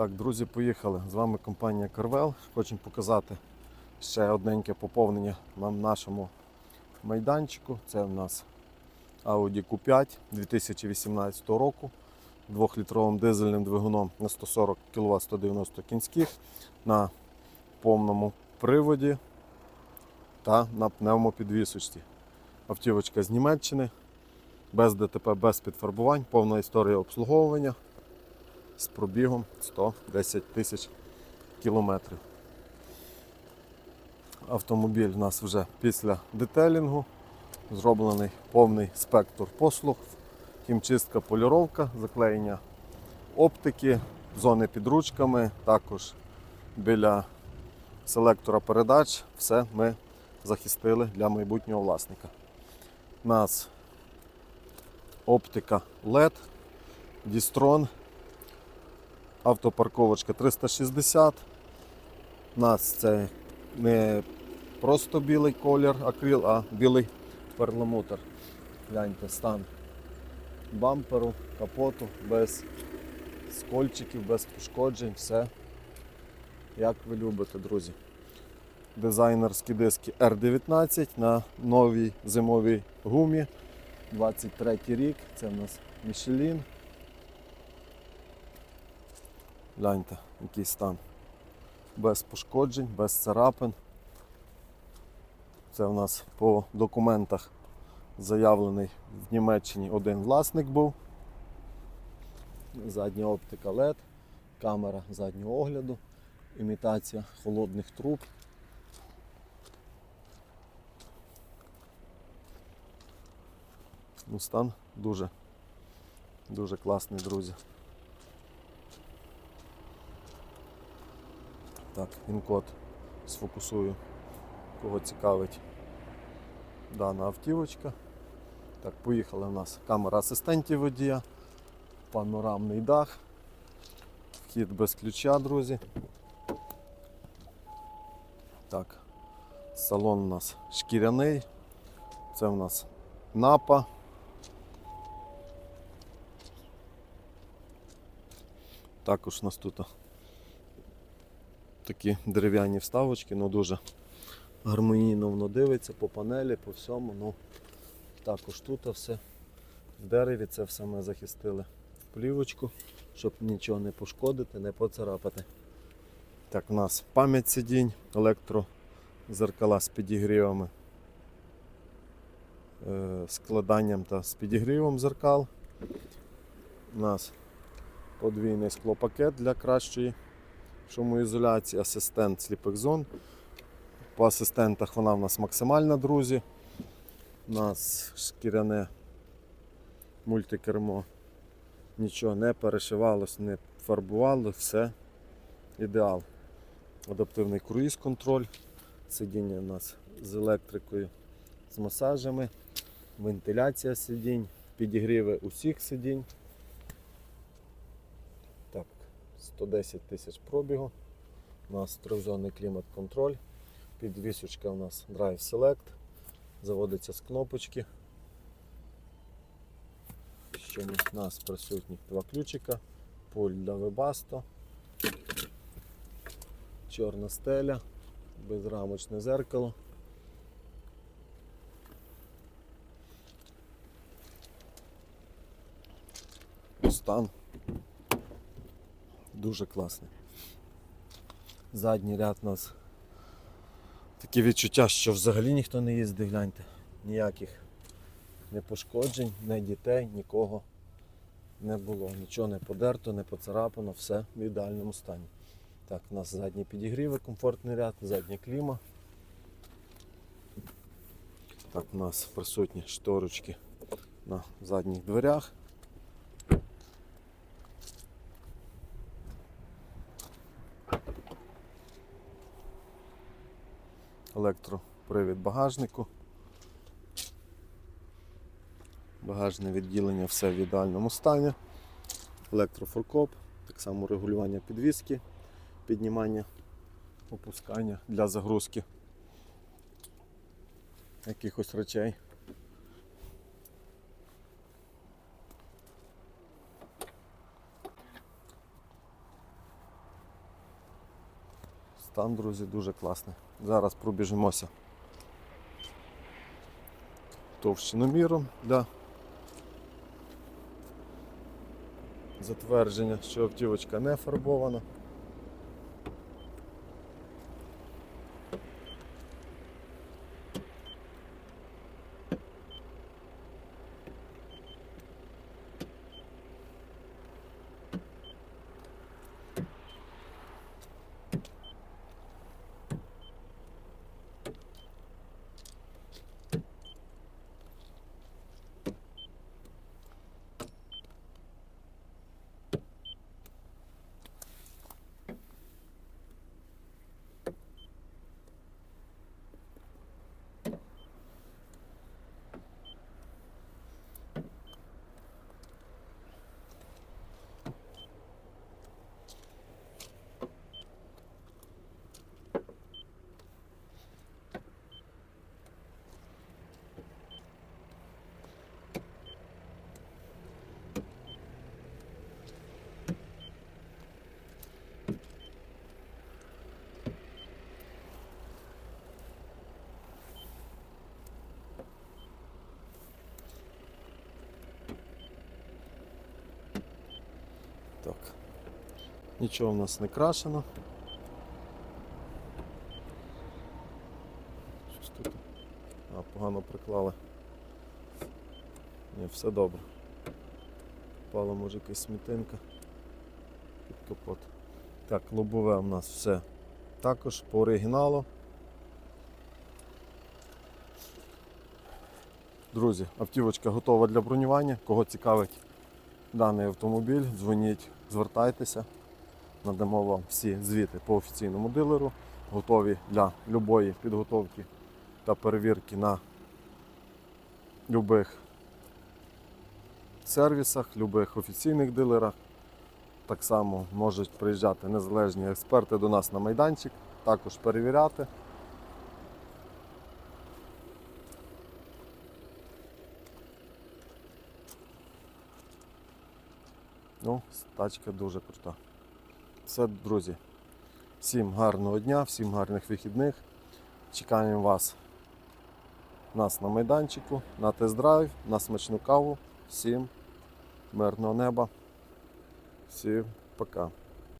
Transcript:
Так, друзі, поїхали. З вами компанія Carvel. Хочемо показати ще одненьке поповнення на нашому майданчику. Це в нас Audi Q5 2018 року. 2-літровим дизельним двигуном на 140 кВт 190 кінських на повному приводі та на пневмопідвісочці. Автівочка з Німеччини, без ДТП, без підфарбувань, повна історія обслуговування з пробігом 110 тисяч кілометрів. Автомобіль у нас вже після детелінгу, зроблений повний спектр послуг, хімчистка, поліровка, заклеєння оптики, зони під ручками, також біля селектора передач. Все ми захистили для майбутнього власника. У нас оптика LED, Дістрон, автопарковочка 360. У нас це не просто білий колір акрил, а білий перламутр. Гляньте стан бамперу, капоту, без скольчиків, без пошкоджень, все як ви любите, друзі. Дизайнерські диски R19 на новій зимовій гумі. 23 рік, це в нас Michelin. Гляньте, який стан. Без пошкоджень, без царапин. Це у нас по документах заявлений в Німеччині один власник був. Задня оптика LED, камера заднього огляду, імітація холодних труб. Ну, стан дуже, дуже класний, друзі. Так, він-код сфокусую, кого цікавить дана автівочка. Так, поїхала в нас камера асистентів водія, панорамний дах, вхід без ключа, друзі. Так, салон у нас шкіряний, це у нас напа. Також у нас тут такі дерев'яні вставочки, ну дуже гармонійно воно дивиться по панелі, по всьому. Ну, також тут все в дереві, це все ми захистили в плівочку, щоб нічого не пошкодити, не поцарапати. Так, у нас пам'ять сидінь, електрозеркала з підігрівами, е, складанням та з підігрівом зеркал. У нас подвійний склопакет для кращої шумоізоляції, асистент сліпих зон. По асистентах вона в нас максимальна, друзі. У нас шкіряне мультикермо. Нічого не перешивалось, не фарбувало, все ідеал. Адаптивний круїз контроль. Сидіння у нас з електрикою, з масажами, вентиляція сидінь, підігріви усіх сидінь. Так, 110 тисяч пробігу. У нас трьохзонний клімат-контроль. Підвісочка у нас Drive Select. Заводиться з кнопочки. Ще у нас присутні два ключика, пульт для Webasto, чорна стеля, безрамочне зеркало. Стан дуже класний. Задній ряд у нас таке відчуття, що взагалі ніхто не їздить, гляньте. Ніяких не пошкоджень, не дітей, нікого не було. Нічого не подерто, не поцарапано, все в ідеальному стані. Так, у нас задні підігріви, комфортний ряд, задня кліма. Так, у нас присутні шторочки на задніх дверях. Електропривід багажнику. Багажне відділення все в ідеальному стані. Електрофоркоп, так само регулювання підвіски, піднімання, опускання для загрузки якихось речей. Стан, друзі, дуже класний. Зараз пробіжимося товщиноміром для затвердження, що автівочка не фарбована. Так. Нічого в нас не крашено. Щось тут. А, погано приклали. Ні, все добре. Впала може якась смітинка під капот. Так, лобове у нас все також по оригіналу. Друзі, автівочка готова для бронювання. Кого цікавить даний автомобіль, дзвоніть, звертайтеся. Надамо вам всі звіти по офіційному дилеру. Готові для любої підготовки та перевірки на любих сервісах, любих офіційних дилерах. Так само можуть приїжджати незалежні експерти до нас на майданчик, також перевіряти. Ну, тачка дуже крута. Все, друзі. Всім гарного дня, всім гарних вихідних. Чекаємо вас нас на майданчику, на тест-драйв, на смачну каву. Всім мирного неба. Всім пока.